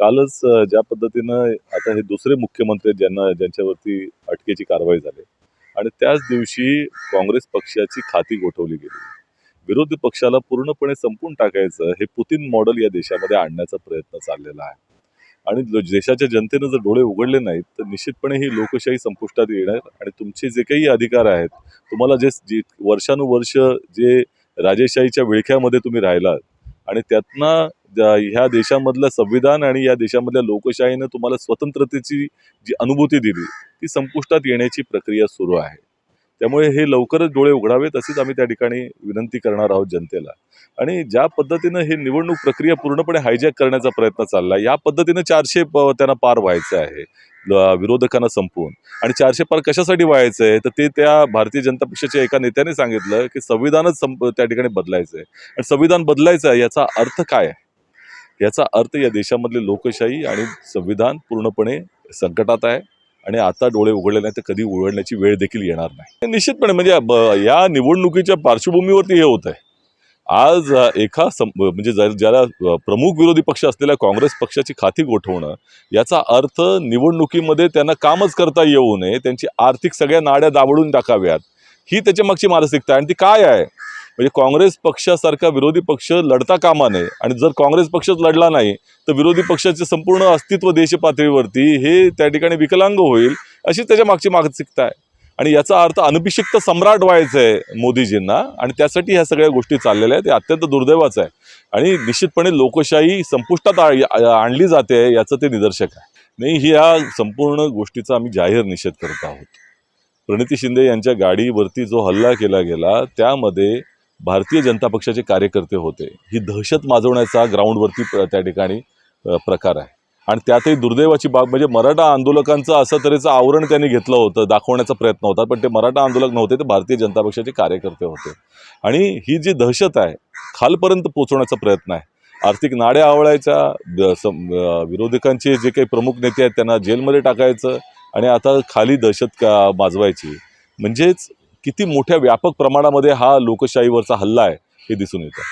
कालच ज्या पद्धतीनं आता हे दुसरे मुख्यमंत्री ज्यांना ज्यांच्यावरती अटकेची कारवाई झाली आणि त्याच दिवशी काँग्रेस पक्षाची खाती गोठवली गेली. विरोधी पक्षाला पूर्णपणे संपून टाकायचं हे पुतीन मॉडेल या देशामध्ये आणण्याचा प्रयत्न चाललेला आहे. आणि देशाच्या जनतेनं जर डोळे उघडले नाहीत तर निश्चितपणे ही लोकशाही संपुष्टात येणार आणि तुमचे जे काही अधिकार आहेत तुम्हाला जे जी वर्षानुवर्ष जे राजेशाहीच्या विळख्यामध्ये तुम्ही राहिलात आणि त्यातनं ह्या देशामधलं संविधान आणि या देशामधल्या लोकशाहीनं तुम्हाला स्वतंत्रतेची जी अनुभूती दिली ती संपुष्टात येण्याची प्रक्रिया सुरू आहे. त्यामुळे हे लवकरच डोळे उघडावेत अशीच आम्ही त्या ठिकाणी विनंती करणार आहोत जनतेला. आणि ज्या पद्धतीनं हे निवडणूक प्रक्रिया पूर्णपणे हायजॅक करण्याचा प्रयत्न चालला या पद्धतीनं चारशे प- त्यांना पार व्हायचं आहे विरोधकांना संपवून. आणि चारशे पार कशासाठी व्हायचं आहे? तर ते त्या भारतीय जनता पक्षाच्या एका नेत्याने सांगितलं की संविधानच संप त्या ठिकाणी बदलायचं आहे. आणि संविधान बदलायचं आहे याचा अर्थ काय आहे? याचा अर्थ या देशामधली लोकशाही आणि संविधान पूर्णपणे संकटात आहे आणि आता डोळे उघडले नाही तर कधी उघडण्याची वेळ देखील येणार नाही. निश्चितपणे म्हणजे या निवडणुकीच्या पार्श्वभूमीवरती हे होत आहे आज एका म्हणजे ज्याला प्रमुख विरोधी पक्ष असलेल्या काँग्रेस पक्षाची खाती गोठवणं याचा अर्थ निवडणुकीमध्ये त्यांना कामच करता येऊ नये त्यांची आर्थिक सगळ्या नाड्या दाबडून टाकाव्यात. ही त्याच्या मागची मानसिकता आहे आणि ती काय आहे? म्हणजे काँग्रेस पक्षासारखा विरोधी पक्ष लढता कामा नये. आणि जर काँग्रेस पक्षच लढला नाही तर विरोधी पक्षाचे संपूर्ण अस्तित्व देश पातळीवरती हे त्या ठिकाणी विकलांग होईल अशी त्याच्या मागची मानसिकता आहे. आणि याचा अर्थ अनभिषिक्त सम्राट व्हायचं आहे मोदीजींना आणि त्यासाठी ह्या सगळ्या गोष्टी चाललेल्या आहेत ते अत्यंत दुर्दैवाचं आहे. आणि निश्चितपणे लोकशाही संपुष्टात आणली जाते याचं ते निदर्शक आहे. नाही ही या संपूर्ण गोष्टीचा आम्ही जाहीर निषेध करत आहोत. प्रणिती शिंदे यांच्या गाडीवरती जो हल्ला केला गेला त्यामध्ये भारतीय जनता पक्षाचे कार्यकर्ते होते. ही दहशत माजवण्याचा ग्राउंडवरती प्र- त्या ठिकाणी प्रकार आहे. आणि त्यातही दुर्दैवाची बाब म्हणजे मराठा आंदोलकांचं असं तऱ्हेचं आवरण त्यांनी घेतलं होतं दाखवण्याचा प्रयत्न होता पण ते मराठा आंदोलक नव्हते ते भारतीय जनता पक्षाचे कार्यकर्ते होते. आणि ही जी दहशत आहे खालपर्यंत पोचवण्याचा प्रयत्न आहे. आर्थिक नाड्या आवळायच्या सम- विरोधकांचे जे काही प्रमुख नेते आहेत त्यांना जेलमध्ये टाकायचं आणि आता खाली दहशत का माजवायची. म्हणजेच किती मोठ्या व्यापक प्रमाणामध्ये हा लोकशाहीवरचा हल्ला आहे हे दिसून येतं.